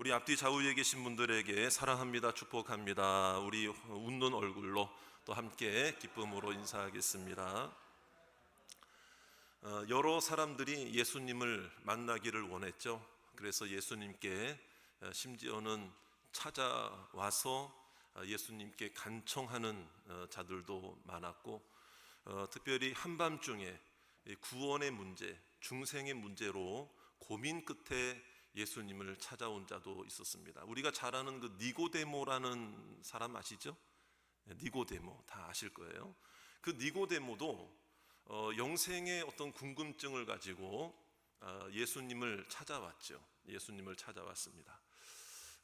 우리 앞뒤 좌우에 계신 분들에게 사랑합니다, 축복합니다. 우리 웃는 얼굴로 또 함께 기쁨으로 인사하겠습니다. 어, 여러 사람들이 예수님을 만나기를 원했죠. 그래서 예수님께 어, 심지어는 찾아와서 어, 예수님께 간청하는 어, 자들도 많았고 어, 특별히 한밤중에 이 구원의 문제, 중생의 문제로 고민 끝에 예수님을 찾아온 자도 있었습니다. 우리가 잘 아는 그 니고데모라는 사람 아시죠? 네, 니고데모 다 아실 거예요. 그 니고데모도 어, 영생의 어떤 궁금증을 가지고 어, 예수님을 찾아왔죠. 예수님을 찾아왔습니다.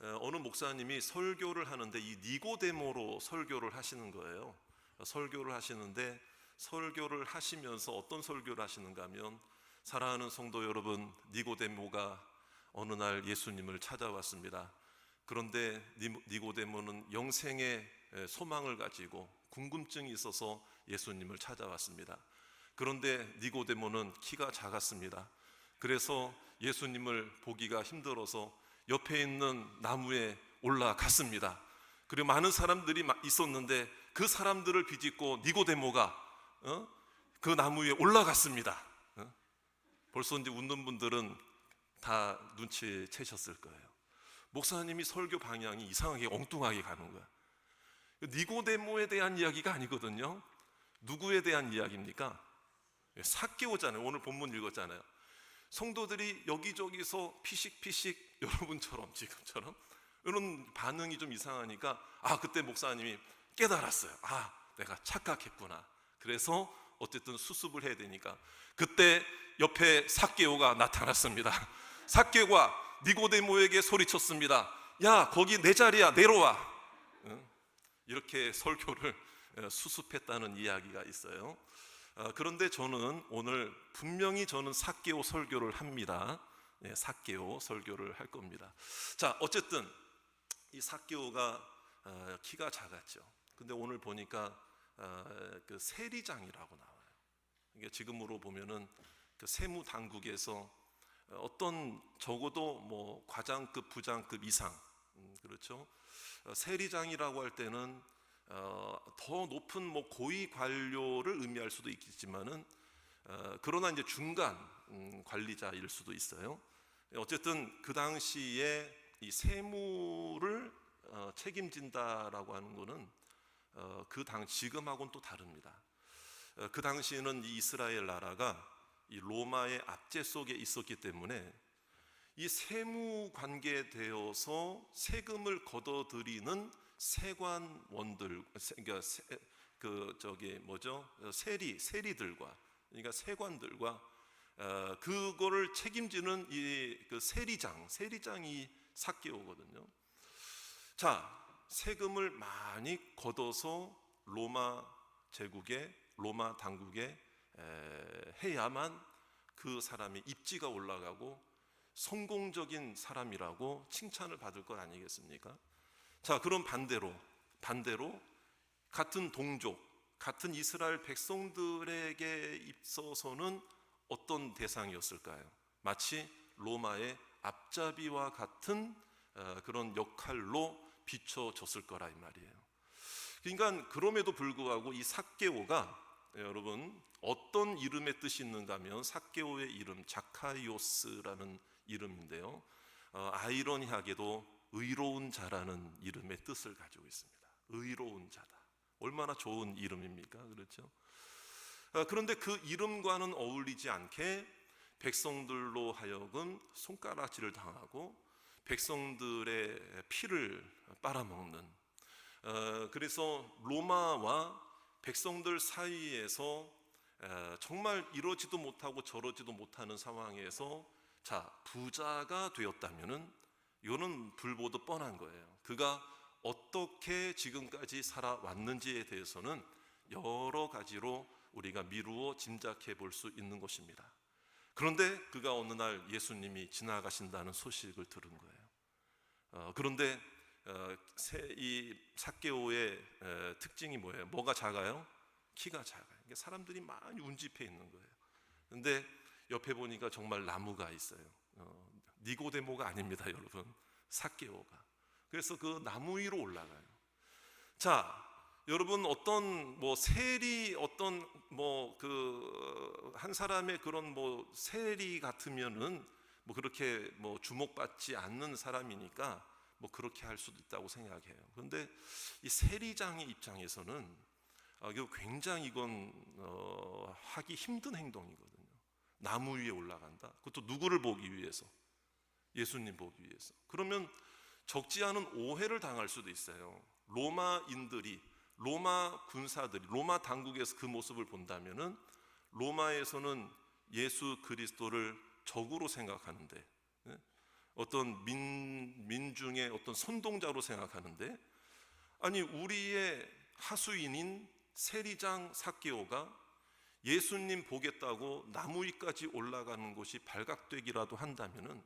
어, 어느 목사님이 설교를 하는데 이 니고데모로 설교를 하시는 거예요. 어, 설교를 하시는데 설교를 하시면서 어떤 설교를 하시는가 하면 사랑하는 성도 여러분, 니고데모가 어느 날 예수님을 찾아왔습니다. 그런데 니- 니고데모는 영생의 에, 소망을 가지고 궁금증이 있어서 예수님을 찾아왔습니다. 그런데 니고데모는 키가 작았습니다. 그래서 예수님을 보기가 힘들어서 옆에 있는 나무에 올라갔습니다. 그리고 많은 사람들이 마- 있었는데 그 사람들을 비집고 니고데모가 어? 그 나무 위에 올라갔습니다. 어? 벌써 이제 웃는 분들은 다 눈치채셨을 거예요. 목사님이 설교 방향이 이상하게 엉뚱하게 가는 거야. 니고데모에 대한 이야기가 아니거든요. 누구에 대한 이야기입니까? 사개오잖아요. 오늘 본문 읽었잖아요. 성도들이 여기저기서 피식피식 여러분처럼 지금처럼 이런 반응이 좀 이상하니까 아 그때 목사님이 깨달았어요. 아 내가 착각했구나. 그래서 어쨌든 수습을 해야 되니까 그때 옆에 사개오가 나타났습니다. 사개오가 니고데모에게 소리쳤습니다. 야 거기 내 자리야 내려와. 응? 이렇게 설교를 어, 수습했다는 이야기가 있어요. 어, 그런데 저는 오늘 분명히 저는 사개오 설교를 합니다. 네, 사개오 설교를 할 겁니다. 자, 어쨌든 이 사개오가 어, 키가 작았죠. 근데 오늘 보니까 어, 그 세리장이라고 나와요. 이게 지금으로 보면은 그 세무 당국에서 어떤 적어도 뭐 과장급, 부장급 이상, 음, 그렇죠. 어, 세리장이라고 할 때는 어, 더 높은 뭐 고위 관료를 의미할 수도 있겠지만은 어, 그러나 이제 중간 음, 관리자일 수도 있어요. 어쨌든 그 당시에 이 세무를 어, 책임진다라고 하는 거는 어, 그당 지금하고는 또 다릅니다. 어, 그 당시에는 이 이스라엘 나라가 이 로마의 압제 속에 있었기 때문에 이 세무 관계되어서 세금을 걷어들이는 세관원들, 세- 그러니까 세, 그 저기 뭐죠 세리 세리들과 그러니까 세관들과 어, 그거를 책임지는 이 그 세리장, 세리장이 사개오거든요. 자, 세금을 많이 걷어서 로마 제국에 로마 당국에 에, 해야만 그 사람이 입지가 올라가고 성공적인 사람이라고 칭찬을 받을 것 아니겠습니까? 자, 그럼 반대로 반대로 같은 동족, 같은 이스라엘 백성들에게 있어서는 어떤 대상이었을까요? 마치 로마의 앞잡이와 같은 어, 그런 역할로 비춰졌을 거라 이 말이에요. 그러니까 그럼에도 불구하고 이 사개오가 예, 여러분 어떤 이름의 뜻이 있는가 하면 사개오의 이름 자카이오스라는 이름인데요. 어, 아이러니하게도 의로운 자라는 이름의 뜻을 가지고 있습니다. 의로운 자다. 얼마나 좋은 이름입니까? 그렇죠? 어, 그런데 그 이름과는 어울리지 않게 백성들로 하여금 손가락질을 당하고 백성들의 피를 빨아먹는 어, 그래서 로마와 백성들 사이에서 에, 정말 이러지도 못하고 저러지도 못하는 상황에서 자 부자가 되었다면은 이거는 불보듯 뻔한 거예요. 그가 어떻게 지금까지 살아왔는지에 대해서는 여러 가지로 우리가 미루어 짐작해 볼 수 있는 것입니다. 그런데 그가 어느 날 예수님이 지나가신다는 소식을 들은 거예요. 어, 그런데 이 사개오의 에, 특징이 뭐예요? 뭐가 작아요? 키가 작아요. 그러니까 사람들이 많이 운집해 있는 거예요. 근데 옆에 보니까 정말 나무가 있어요. 어, 니고데모가 아닙니다, 여러분. 사개오가. 그래서 그 나무 위로 올라가요. 자, 여러분 어떤 뭐 세리 어떤 뭐 그 한 사람의 그런 뭐 세리 같으면은 뭐 그렇게 뭐 주목받지 않는 사람이니까 뭐 그렇게 할 수도 있다고 생각해요. 그런데 이 세리장의 입장에서는 아, 이거 굉장히 이건 어, 하기 힘든 행동이거든요. 나무 위에 올라간다. 그것도 누구를 보기 위해서? 예수님 보기 위해서. 그러면 적지 않은 오해를 당할 수도 있어요. 로마인들이 로마 군사들이 로마 당국에서 그 모습을 본다면은 로마에서는 예수 그리스도를 적으로 생각하는데 예? 어떤 민 민중의 어떤 선동자로 생각하는데 아니 우리의 하수인인 세리장 사케오가 예수님 보겠다고 나무 위까지 올라가는 곳이 발각되기라도 한다면은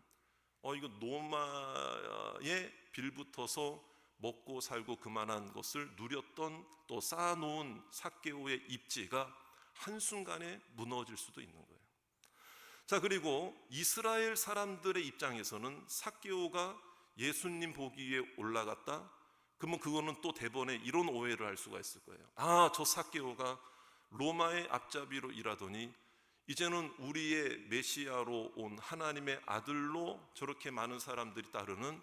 어 이거 노마에 빌붙어서 먹고 살고 그만한 것을 누렸던 또 쌓아놓은 사케오의 입지가 한순간에 무너질 수도 있는 거예요. 자, 그리고 이스라엘 사람들의 입장에서는 사케오가 예수님 보기 위해 올라갔다? 그러면 그거는 또 대번에 이런 오해를 할 수가 있을 거예요. 아, 저 사케오가 로마의 앞잡이로 일하더니 이제는 우리의 메시아로 온 하나님의 아들로 저렇게 많은 사람들이 따르는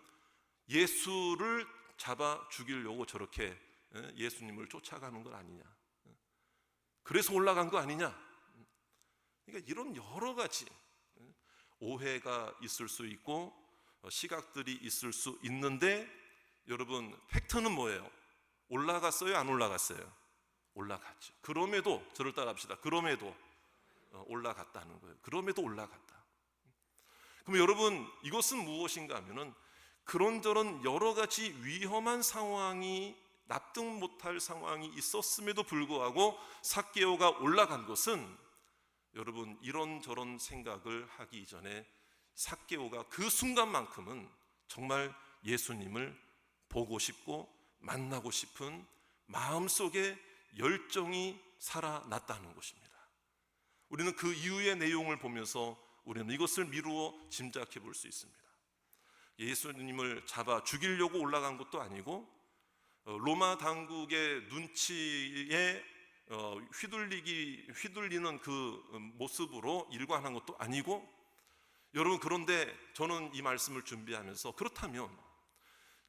예수를 잡아 죽이려고 저렇게 예, 예수님을 쫓아가는 건 아니냐. 그래서 올라간 거 아니냐. 그러니까 이런 여러 가지 예, 오해가 있을 수 있고 어, 시각들이 있을 수 있는데 여러분 팩트는 뭐예요? 올라갔어요? 안 올라갔어요? 올라갔죠. 그럼에도 저를 따라합시다. 그럼에도 어, 올라갔다는 거예요. 그럼에도 올라갔다. 그럼 여러분 이것은 무엇인가 하면은 그런저런 여러 가지 위험한 상황이 납득 못할 상황이 있었음에도 불구하고 사개오가 올라간 것은 여러분 이런저런 생각을 하기 전에 사개오가 그 순간만큼은 정말 예수님을 보고 싶고 만나고 싶은 마음속에 열정이 살아났다는 것입니다. 우리는 그 이후의 내용을 보면서 우리는 이것을 미루어 짐작해 볼 수 있습니다. 예수님을 잡아 죽이려고 올라간 것도 아니고 어, 로마 당국의 눈치에 어, 휘둘리기 휘둘리는 그 모습으로 일관한 것도 아니고 여러분 그런데 저는 이 말씀을 준비하면서 그렇다면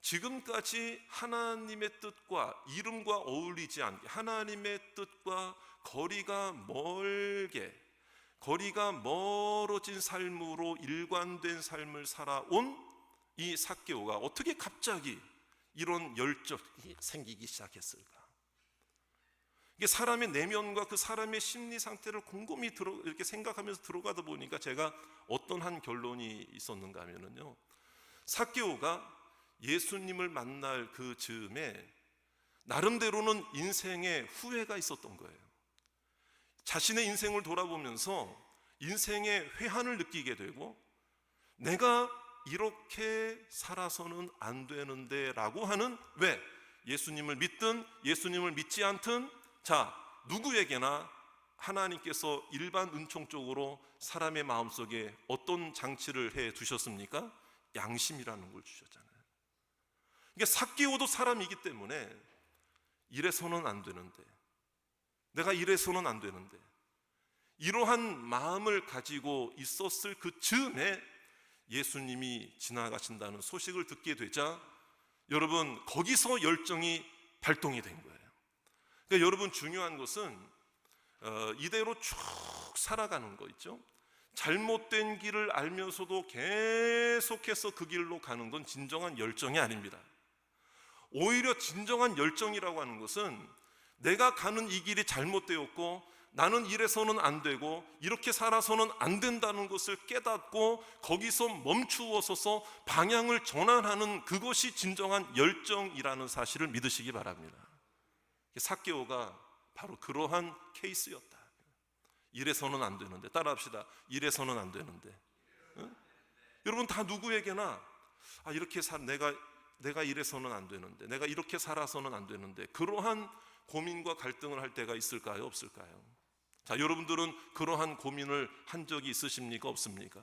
지금까지 하나님의 뜻과 이름과 어울리지 않게 하나님의 뜻과 거리가 멀게 거리가 멀어진 삶으로 일관된 삶을 살아온 이 사개오가 어떻게 갑자기 이런 열정이 생기기 시작했을까? 이게 사람의 내면과 그 사람의 심리 상태를 곰곰이 들어 이렇게 생각하면서 들어가다 보니까 제가 어떤 한 결론이 있었는가 하면은요. 사개오가 예수님을 만날 그 즈음에 나름대로는 인생에 후회가 있었던 거예요. 자신의 인생을 돌아보면서 인생의 회한을 느끼게 되고 내가 이렇게 살아서는 안 되는데 라고 하는 왜 예수님을 믿든 예수님을 믿지 않든 자 누구에게나 하나님께서 일반 은총적으로 사람의 마음속에 어떤 장치를 해 두셨습니까? 양심이라는 걸 주셨잖아요. 이게 삭기오도 사람이기 때문에 이래서는 안 되는데 내가 이래서는 안 되는데 이러한 마음을 가지고 있었을 그 즈음에 예수님이 지나가신다는 소식을 듣게 되자 여러분 거기서 열정이 발동이 된 거예요. 그러니까 여러분 중요한 것은 어, 이대로 쭉 살아가는 거 있죠. 잘못된 길을 알면서도 계속해서 그 길로 가는 건 진정한 열정이 아닙니다. 오히려 진정한 열정이라고 하는 것은 내가 가는 이 길이 잘못되었고 나는 이래서는 안 되고 이렇게 살아서는 안 된다는 것을 깨닫고 거기서 멈추어서서 방향을 전환하는 그것이 진정한 열정이라는 사실을 믿으시기 바랍니다. 사개오가 바로 그러한 케이스였다. 이래서는 안 되는데 따라합시다. 이래서는 안 되는데. 응? 여러분 다 누구에게나 아 이렇게 살 내가 내가 이래서는 안 되는데 내가 이렇게 살아서는 안 되는데 그러한 고민과 갈등을 할 때가 있을까요? 없을까요? 자, 여러분들은 그러한 고민을 한 적이 있으십니까? 없습니까?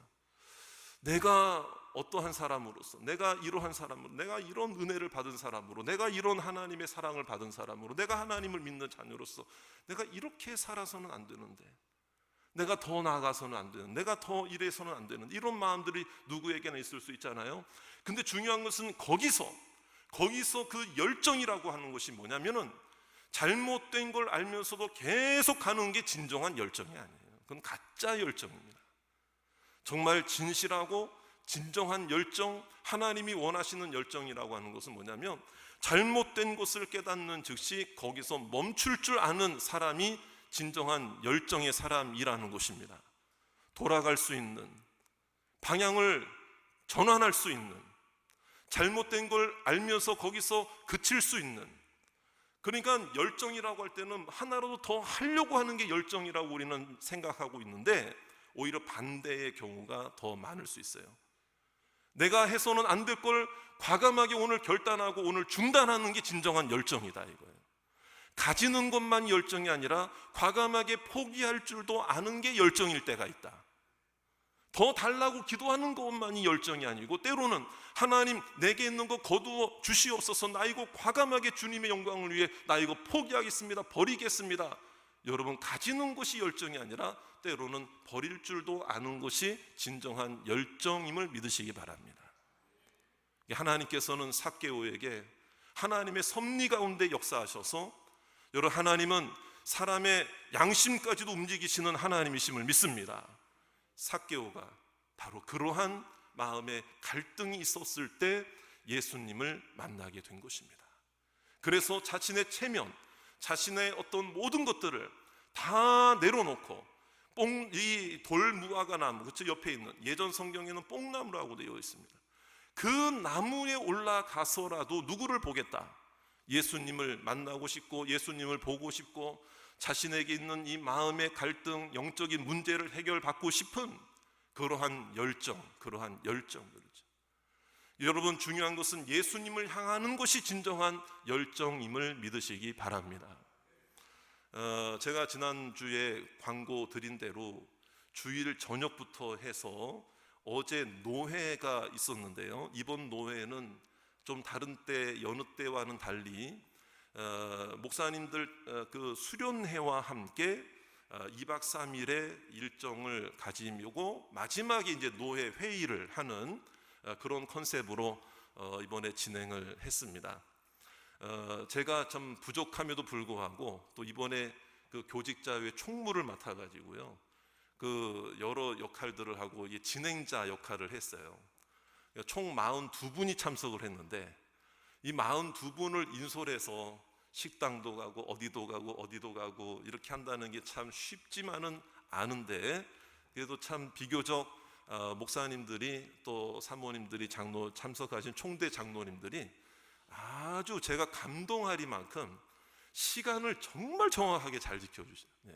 내가 어떠한 사람으로서 내가 이러한 사람으로 내가 이런 은혜를 받은 사람으로 내가 이런 하나님의 사랑을 받은 사람으로 내가 하나님을 믿는 자녀로서 내가 이렇게 살아서는 안 되는데 내가 더 나아가서는 안 되는 내가 더 이래서는 안 되는 이런 마음들이 누구에게나 있을 수 있잖아요. 근데 중요한 것은 거기서 거기서 그 열정이라고 하는 것이 뭐냐면은 잘못된 걸 알면서도 계속 가는 게 진정한 열정이 아니에요. 그건 가짜 열정입니다. 정말 진실하고 진정한 열정, 하나님이 원하시는 열정이라고 하는 것은 뭐냐면 잘못된 것을 깨닫는 즉시 거기서 멈출 줄 아는 사람이 진정한 열정의 사람이라는 것입니다. 돌아갈 수 있는 방향을 전환할 수 있는 잘못된 걸 알면서 거기서 그칠 수 있는 그러니까 열정이라고 할 때는 하나라도 더 하려고 하는 게 열정이라고 우리는 생각하고 있는데 오히려 반대의 경우가 더 많을 수 있어요. 내가 해서는 안 될 걸 과감하게 오늘 결단하고 오늘 중단하는 게 진정한 열정이다 이거예요. 가지는 것만 열정이 아니라 과감하게 포기할 줄도 아는 게 열정일 때가 있다. 더 달라고 기도하는 것만이 열정이 아니고 때로는 하나님 내게 있는 거 거두어 주시옵소서 나 이거 과감하게 주님의 영광을 위해 나 이거 포기하겠습니다 버리겠습니다 여러분 가지는 것이 열정이 아니라 때로는 버릴 줄도 아는 것이 진정한 열정임을 믿으시기 바랍니다. 하나님께서는 사개오에게 하나님의 섭리 가운데 역사하셔서 여러분 하나님은 사람의 양심까지도 움직이시는 하나님이심을 믿습니다. 사개오가 바로 그러한 마음의 갈등이 있었을 때 예수님을 만나게 된 것입니다. 그래서 자신의 체면, 자신의 어떤 모든 것들을 다 내려놓고 뽕 이 돌무화과 나무 그쵸 옆에 있는 예전 성경에는 뽕나무라고 되어 있습니다. 그 나무에 올라가서라도 누구를 보겠다. 예수님을 만나고 싶고 예수님을 보고 싶고 자신에게 있는 이 마음의 갈등, 영적인 문제를 해결받고 싶은 그러한 열정, 그러한 열정, 그렇죠. 여러분 중요한 것은 예수님을 향하는 것이 진정한 열정임을 믿으시기 바랍니다. 어, 제가 지난 주에 광고 드린 대로 주일 저녁부터 해서 어제 노회가 있었는데요. 이번 노회는 좀 다른 때 여느 때와는 달리 어, 목사님들 어, 그 수련회와 함께 어, 2박 3일의 일정을 가지고 마지막에 이제 노회 회의를 하는 어, 그런 컨셉으로 어, 이번에 진행을 했습니다. 어, 제가 좀 부족함에도 불구하고 또 이번에 그 교직자회 총무를 맡아가지고요. 그 여러 역할들을 하고 이 진행자 역할을 했어요. 총 42분이 참석을 했는데 이 42분을 인솔해서 식당도 가고 어디도 가고 어디도 가고 이렇게 한다는 게 참 쉽지만은 않은데 그래도 참 비교적 어, 목사님들이 또 사모님들이 장로 참석하신 총대 장로님들이 아주 제가 감동하리만큼 시간을 정말 정확하게 잘 지켜주세요. 네.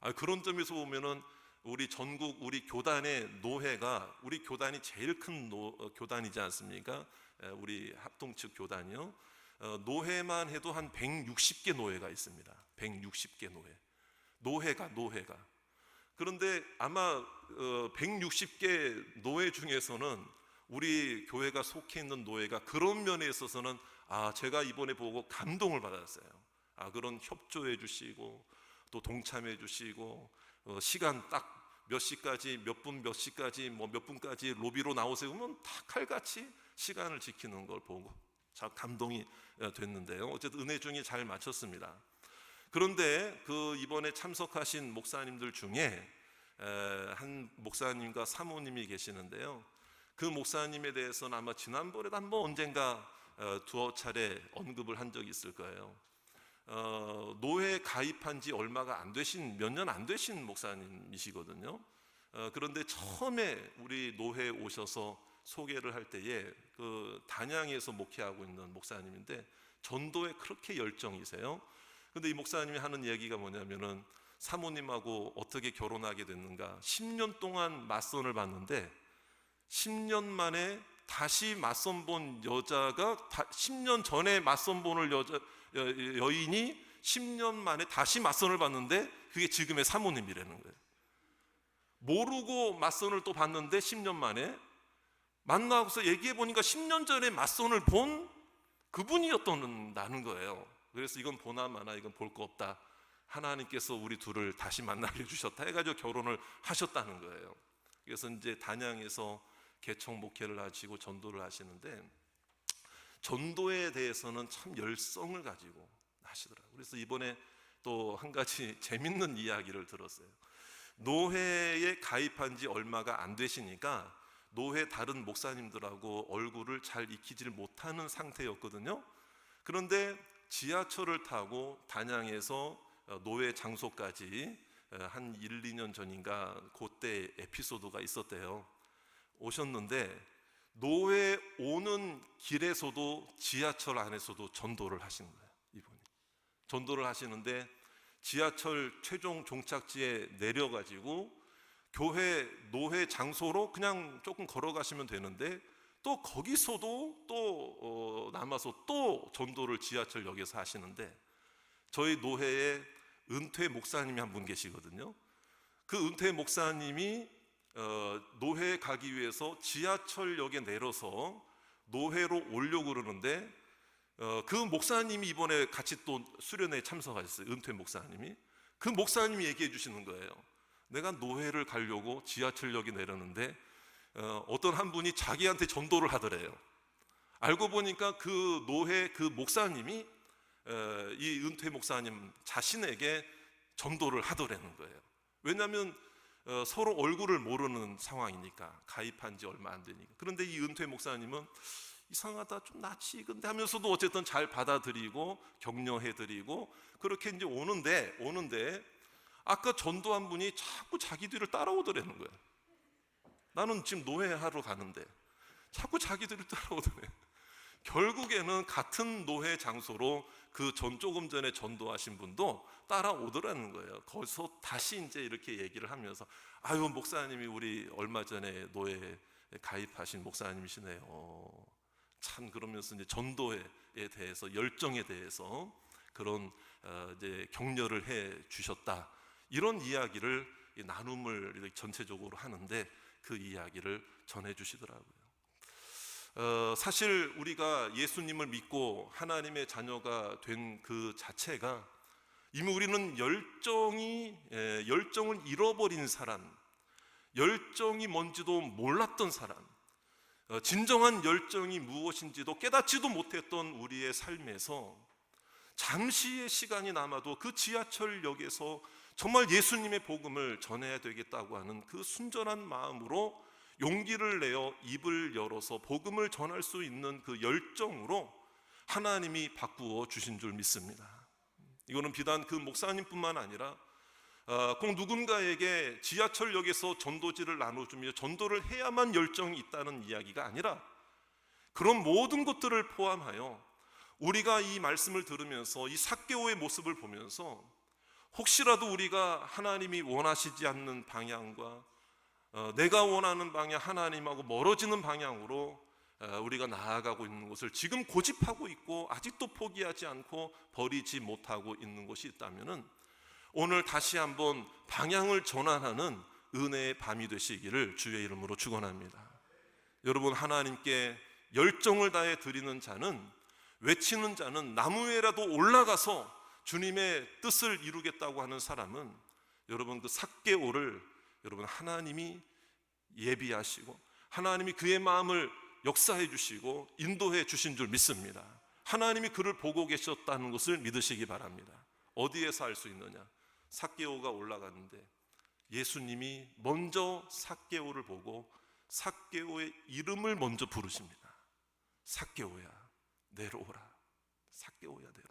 아, 그런 점에서 보면은 우리 전국 우리 교단의 노회가 우리 교단이 제일 큰 노, 어, 교단이지 않습니까? 에, 우리 합동 측 교단이요. 어, 노회만 해도 한 160개 노회가 있습니다. 160개 노회. 노회가 노회가. 그런데 아마 어, 160개 노회 중에서는 우리 교회가 속해 있는 노예가 그런 면에 있어서는 아 제가 이번에 보고 감동을 받았어요. 아 그런 협조해 주시고 또 동참해 주시고 어, 시간 딱 몇 시까지 몇 분 몇 시까지 뭐 몇 분까지 로비로 나오세요 그러면 다 칼같이 시간을 지키는 걸 보고 참 감동이 어, 됐는데요. 어쨌든 은혜 중에 잘 마쳤습니다. 그런데 그 이번에 참석하신 목사님들 중에 한 목사님과 사모님이 계시는데요. 그 목사님에 대해서는 아마 지난번에도 한 번 언젠가 어, 두어 차례 언급을 한 적이 있을 거예요. 어, 노회 가입한 지 얼마가 안 되신 몇 년 안 되신 목사님이시거든요. 어, 그런데 처음에 우리 노회에 오셔서 소개를 할 때에 그 단양에서 목회하고 있는 목사님인데 전도에 그렇게 열정이세요. 근데 이 목사님이 하는 얘기가 뭐냐면은 사모님하고 어떻게 결혼하게 됐는가? 10년 동안 맞선을 봤는데 10년 만에 다시 맞선 본 여자가 10년 전에 맞선 본을 여자 여 인이 10년 만에 다시 맞선을 봤는데 그게 지금의 사모님이라는 거예요. 모르고 맞선을 또 봤는데 10년 만에 만나고서 얘기해 보니까 10년 전에 맞선을 본 그분이었다는 거예요. 그래서 이건 보나 마나 이건 볼 거 없다. 하나님께서 우리 둘을 다시 만나게 해주셨다 해가지고 결혼을 하셨다는 거예요. 그래서 이제 단양에서 개척 목회를 하시고 전도를 하시는데 전도에 대해서는 참 열성을 가지고 하시더라고요. 그래서 이번에 또 한 가지 재밌는 이야기를 들었어요. 노회에 가입한 지 얼마가 안 되시니까 노회 다른 목사님들하고 얼굴을 잘 익히질 못하는 상태였거든요. 그런데 지하철을 타고 단양에서 어, 노회 장소까지 어, 한 1, 2년 전인가 그때 에피소드가 있었대요. 오셨는데 노회 오는 길에서도 지하철 안에서도 전도를 하시는 거예요. 이분이 전도를 하시는데 지하철 최종 종착지에 내려가지고 교회 노회 장소로 그냥 조금 걸어가시면 되는데 또 거기서도 또 어, 남아서 또 전도를 지하철역에서 하시는데 저희 노회에 은퇴 목사님이 한 분 계시거든요. 그 은퇴 목사님이 어, 노회에 가기 위해서 지하철역에 내려서 노회로 오려고 그러는데 어, 그 목사님이 이번에 같이 또 수련회에 참석하셨어요. 은퇴 목사님이 그 목사님이 얘기해 주시는 거예요. 내가 노회를 가려고 지하철역에 내렸는데 어, 어떤 한 분이 자기한테 전도를 하더래요. 알고 보니까 그 노회 그 목사님이 어, 이 은퇴 목사님 자신에게 전도를 하더라는 거예요. 왜냐하면 어, 서로 얼굴을 모르는 상황이니까 가입한 지 얼마 안 되니까. 그런데 이 은퇴 목사님은 이상하다 좀 낯이 익은데 하면서도 어쨌든 잘 받아들이고 격려해드리고 그렇게 이제 오는데 오는데 아까 전도한 분이 자꾸 자기 뒤를 따라오더라는 거예요. 나는 지금 노회하러 가는데 자꾸 자기 뒤를 따라오더래. 결국에는 같은 노회 장소로 그 전 조금 전에 전도하신 분도 따라오더라는 거예요. 거기서 다시 이제 이렇게 얘기를 하면서 아유 목사님이 우리 얼마 전에 노회에 가입하신 목사님이시네요. 참 그러면서 이제 전도에 대해서 열정에 대해서 그런 어, 이제 격려를 해 주셨다 이런 이야기를 이 나눔을 전체적으로 하는데 그 이야기를 전해 주시더라고요. 어, 사실 우리가 예수님을 믿고 하나님의 자녀가 된 그 자체가 이미 우리는 열정이 예, 열정을 잃어버린 사람, 열정이 뭔지도 몰랐던 사람, 어, 진정한 열정이 무엇인지도 깨닫지도 못했던 우리의 삶에서 잠시의 시간이 남아도 그 지하철역에서 정말 예수님의 복음을 전해야 되겠다고 하는 그 순전한 마음으로 용기를 내어 입을 열어서 복음을 전할 수 있는 그 열정으로 하나님이 바꾸어 주신 줄 믿습니다. 이거는 비단 그 목사님뿐만 아니라 어, 꼭 누군가에게 지하철역에서 전도지를 나눠주며 전도를 해야만 열정이 있다는 이야기가 아니라 그런 모든 것들을 포함하여 우리가 이 말씀을 들으면서 이 사개오의 모습을 보면서 혹시라도 우리가 하나님이 원하시지 않는 방향과 어, 내가 원하는 방향 하나님하고 멀어지는 방향으로 어, 우리가 나아가고 있는 것을 지금 고집하고 있고 아직도 포기하지 않고 버리지 못하고 있는 것이 있다면은 오늘 다시 한번 방향을 전환하는 은혜의 밤이 되시기를 주의 이름으로 축원합니다. 여러분 하나님께 열정을 다해 드리는 자는 외치는 자는 나무에라도 올라가서 주님의 뜻을 이루겠다고 하는 사람은 여러분 그 삭개오를 여러분 하나님이 예비하시고 하나님이 그의 마음을 역사해 주시고 인도해 주신 줄 믿습니다. 하나님이 그를 보고 계셨다는 것을 믿으시기 바랍니다. 어디에서 알 수 있느냐? 삭개오가 올라갔는데 예수님이 먼저 삭개오를 보고 삭개오의 이름을 먼저 부르십니다. 삭개오야 내려오라. 삭개오야 내려.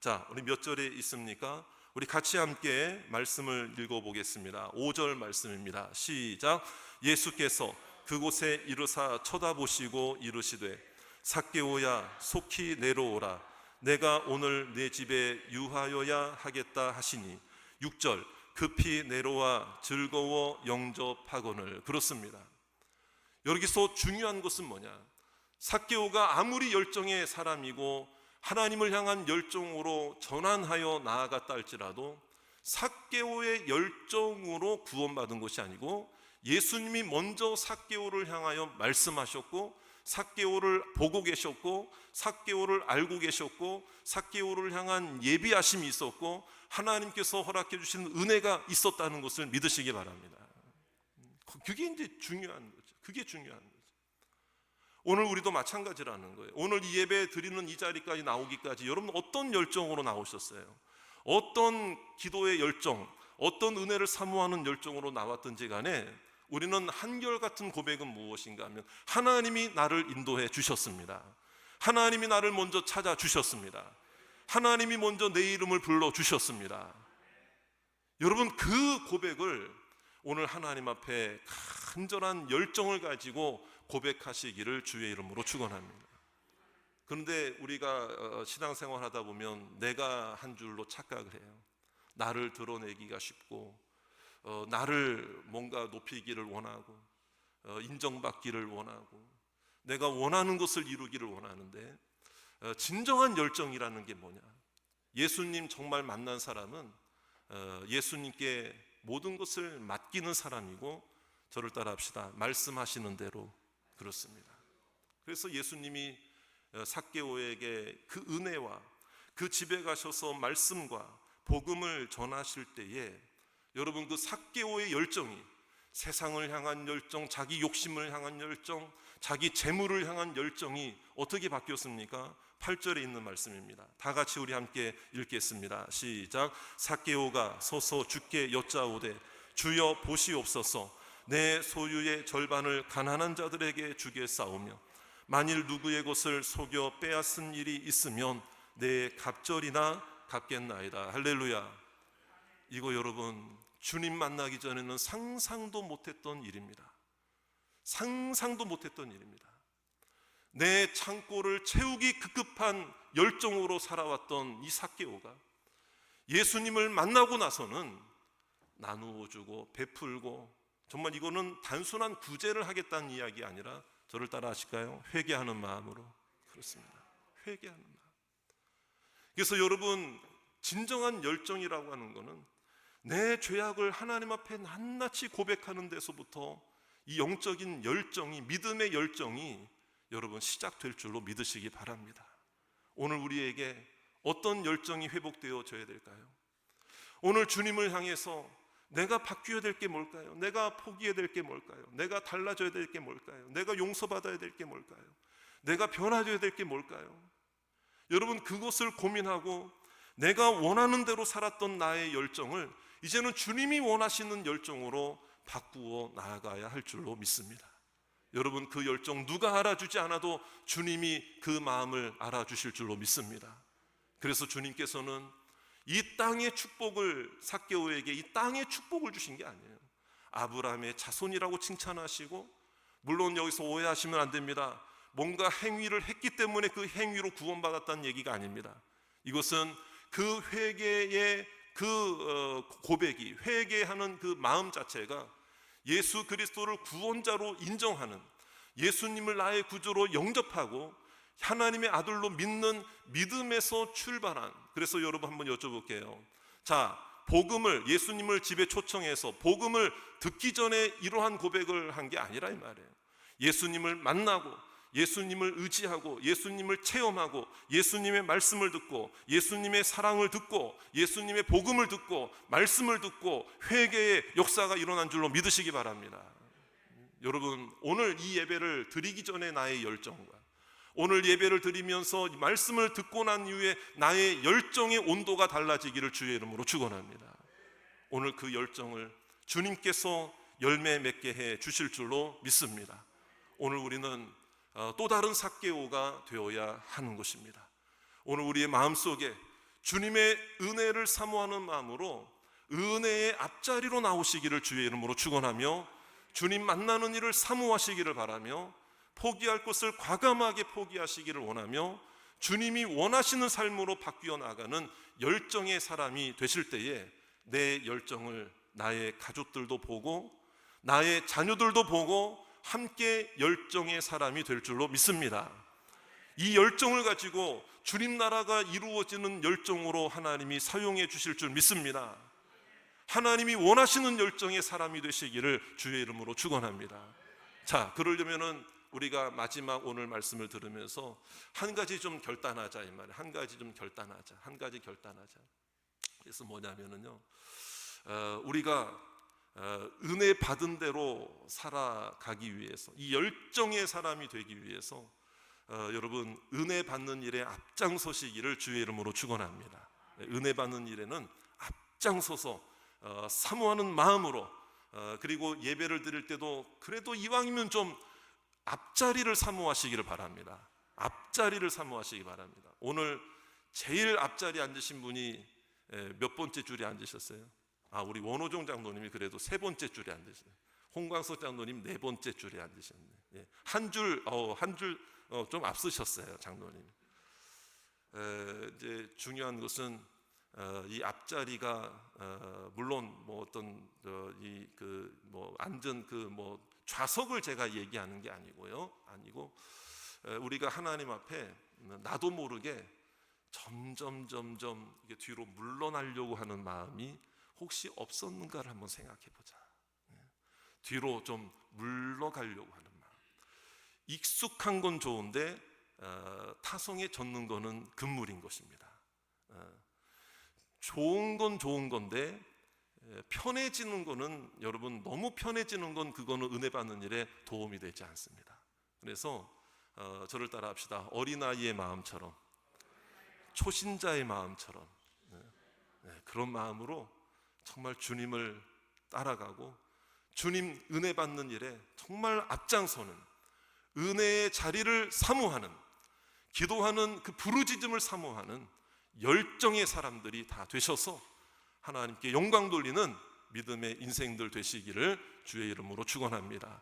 자, 우리 몇 절에 있습니까? 우리 같이 함께 말씀을 읽어보겠습니다. 5절 말씀입니다. 시작. 예수께서 그곳에 이르사 쳐다보시고 이르시되 삭개오야 속히 내려오라. 내가 오늘 내 집에 유하여야 하겠다 하시니 6절 급히 내려와 즐거워 영접하거늘 그렇습니다. 여기서 중요한 것은 뭐냐? 삭개오가 아무리 열정의 사람이고 하나님을 향한 열정으로 전환하여 나아갔다 할지라도 삭개오의 열정으로 구원받은 것이 아니고 예수님이 먼저 삭개오를 향하여 말씀하셨고 삭개오를 보고 계셨고 삭개오를 알고 계셨고 삭개오를 향한 예비하심이 있었고 하나님께서 허락해 주신 은혜가 있었다는 것을 믿으시기 바랍니다. 그게 이제 중요한 거죠. 그게 중요한 거죠. 오늘 우리도 마찬가지라는 거예요. 오늘 이 예배 드리는 이 자리까지 나오기까지 여러분 어떤 열정으로 나오셨어요? 어떤 기도의 열정, 어떤 은혜를 사모하는 열정으로 나왔든지 간에 우리는 한결같은 고백은 무엇인가 하면 하나님이 나를 인도해 주셨습니다. 하나님이 나를 먼저 찾아 주셨습니다. 하나님이 먼저 내 이름을 불러 주셨습니다. 여러분 그 고백을 오늘 하나님 앞에 간절한 열정을 가지고 고백하시기를 주의 이름으로 축원합니다. 그런데 우리가 어, 신앙생활 하다 보면 내가 한 줄로 착각을 해요. 나를 드러내기가 쉽고 어, 나를 뭔가 높이기를 원하고 어, 인정받기를 원하고 내가 원하는 것을 이루기를 원하는데 어, 진정한 열정이라는 게 뭐냐? 예수님 정말 만난 사람은 어, 예수님께 모든 것을 맡기는 사람이고 저를 따라합시다. 말씀하시는 대로 그렇습니다. 그래서 예수님이 어, 삭개오에게 그 은혜와 그 집에 가셔서 말씀과 복음을 전하실 때에 여러분 그 삭개오의 열정이 세상을 향한 열정, 자기 욕심을 향한 열정, 자기 재물을 향한 열정이 어떻게 바뀌었습니까? 8절에 있는 말씀입니다. 다 같이 우리 함께 읽겠습니다. 시작. 삭개오가 서서 주께 여짜오되 주여 보시옵소서 내 소유의 절반을 가난한 자들에게 주겠사오며 만일 누구의 것을 속여 빼앗은 일이 있으면 내 갑절이나 갚겠나이다. 할렐루야. 이거 여러분 주님 만나기 전에는 상상도 못했던 일입니다. 상상도 못했던 일입니다. 내 창고를 채우기 급급한 열정으로 살아왔던 이 삭개오가 예수님을 만나고 나서는 나누어 주고 베풀고 정말 이거는 단순한 구제를 하겠다는 이야기 아니라 저를 따라 하실까요? 회개하는 마음으로 그렇습니다. 회개하는. 그래서 여러분 진정한 열정이라고 하는 것은 내 죄악을 하나님 앞에 낱낱이 고백하는 데서부터 이 영적인 열정이 믿음의 열정이 여러분 시작될 줄로 믿으시기 바랍니다. 오늘 우리에게 어떤 열정이 회복되어져야 될까요? 오늘 주님을 향해서 내가 바뀌어야 될 게 뭘까요? 내가 포기해야 될 게 뭘까요? 내가 달라져야 될 게 뭘까요? 내가 용서받아야 될 게 뭘까요? 내가 변화되어야 될 게 뭘까요? 여러분 그것을 고민하고 내가 원하는 대로 살았던 나의 열정을 이제는 주님이 원하시는 열정으로 바꾸어 나아가야 할 줄로 믿습니다. 여러분 그 열정 누가 알아주지 않아도 주님이 그 마음을 알아주실 줄로 믿습니다. 그래서 주님께서는 이 땅의 축복을 삭개오에게 이 땅의 축복을 주신 게 아니에요. 아브라함의 자손이라고 칭찬하시고 물론 여기서 오해하시면 안 됩니다. 뭔가 행위를 했기 때문에 그 행위로 구원받았다는 얘기가 아닙니다. 이것은 그 회개의 그 어, 고백이 회개하는 그 마음 자체가 예수 그리스도를 구원자로 인정하는 예수님을 나의 구주로 영접하고 하나님의 아들로 믿는 믿음에서 출발한 그래서 여러분 한번 여쭤볼게요. 자, 복음을 예수님을 집에 초청해서 복음을 듣기 전에 이러한 고백을 한 게 아니라 이 말이에요. 예수님을 만나고 예수님을 의지하고 예수님을 체험하고 예수님의 말씀을 듣고 예수님의 사랑을 듣고 예수님의 복음을 듣고 말씀을 듣고 회개의 역사가 일어난 줄로 믿으시기 바랍니다. 여러분 오늘 이 예배를 드리기 전에 나의 열정과 오늘 예배를 드리면서 말씀을 듣고 난 이후에 나의 열정의 온도가 달라지기를 주의 이름으로 축원합니다. 오늘 그 열정을 주님께서 열매 맺게 해 주실 줄로 믿습니다. 오늘 우리는 어, 또 다른 삭개오가 되어야 하는 것입니다. 오늘 우리의 마음 속에 주님의 은혜를 사모하는 마음으로 은혜의 앞자리로 나오시기를 주의 이름으로 축원하며 주님 만나는 일을 사모하시기를 바라며 포기할 것을 과감하게 포기하시기를 원하며 주님이 원하시는 삶으로 바뀌어 나가는 열정의 사람이 되실 때에 내 열정을 나의 가족들도 보고 나의 자녀들도 보고 함께 열정의 사람이 될 줄로 믿습니다. 이 열정을 가지고 주님 나라가 이루어지는 열정으로 하나님이 사용해 주실 줄 믿습니다. 하나님이 원하시는 열정의 사람이 되시기를 주의 이름으로 축원합니다. 자, 그러려면은 우리가 마지막 오늘 말씀을 들으면서 한 가지 좀 결단하자 이 말이에요. 한 가지 좀 결단하자. 한 가지 결단하자. 그래서 뭐냐면은요. 어, 우리가 어, 은혜 받은 대로 살아가기 위해서 이 열정의 사람이 되기 위해서 어, 여러분 은혜 받는 일에 앞장서시기를 주의 이름으로 축원합니다. 네, 은혜 받는 일에는 앞장서서 어, 사모하는 마음으로 어, 그리고 예배를 드릴 때도 그래도 이왕이면 좀 앞자리를 사모하시기를 바랍니다. 앞자리를 사모하시기 바랍니다. 오늘 제일 앞자리 앉으신 분이 에, 몇 번째 줄에 앉으셨어요? 아, 우리 원호종 장로님이 그래도 세 번째 줄에 앉으셨어요. 홍광석 장로님 네 번째 줄에 앉으셨네. 예, 한 줄, 어, 한줄 어, 좀 앞서셨어요, 장로님. 에, 이제 중요한 것은 어, 이 앞자리가 어, 물론 뭐 어떤 이그 뭐 안전 그뭐 좌석을 제가 얘기하는 게 아니고요, 아니고 에, 우리가 하나님 앞에 나도 모르게 점점 점점 뒤로 물러나려고 하는 마음이 혹시 없었는가를 한번 생각해 보자. 예. 뒤로 좀 물러가려고 하는 마음. 익숙한 건 좋은데 어, 타성에 젖는 거는 금물인 것입니다. 어, 좋은 건 좋은 건데 에, 편해지는 거는 여러분 너무 편해지는 건 그거는 은혜 받는 일에 도움이 되지 않습니다. 그래서 어, 저를 따라 합시다. 어린아이의 마음처럼 초신자의 마음처럼 네, 네, 그런 마음으로 정말 주님을 따라가고 주님 은혜 받는 일에 정말 앞장서는 은혜의 자리를 사모하는 기도하는 그 부르짖음을 사모하는 열정의 사람들이 다 되셔서 하나님께 영광 돌리는 믿음의 인생들 되시기를 주의 이름으로 축원합니다.